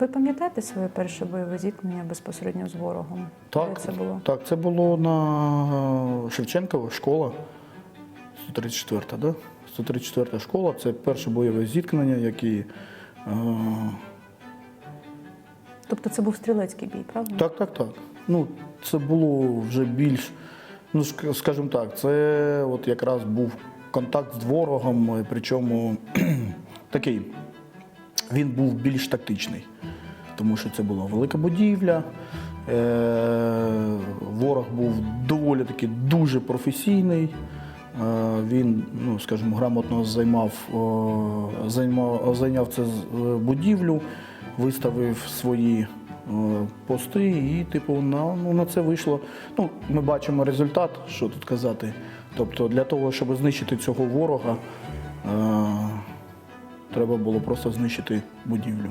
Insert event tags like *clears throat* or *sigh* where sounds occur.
Ви пам'ятаєте своє перше бойове зіткнення безпосередньо з ворогом? Так, Де це було? так, це було на Шевченкова школа. 134, да? 134 школа. Це перше бойове зіткнення, які. Е, Тобто це був стрілецький бій, правда? так, так, так. Ну, це було вже більш, ну, скажімо так, це от якраз був контакт з ворогом, е, причому *clears throat* такий, він був більш тактичний, тому що це була велика будівля. Е, ворог був доволі таки дуже професійний. Е, Він, ну скажімо, грамотно займав, займав, зайняв це е, будівлю, виставив свої пости, і, типу, на, ну, на це вийшло. Ну, ми бачимо результат, що тут казати. Тобто, для того, щоб знищити цього ворога, треба було просто знищити будівлю.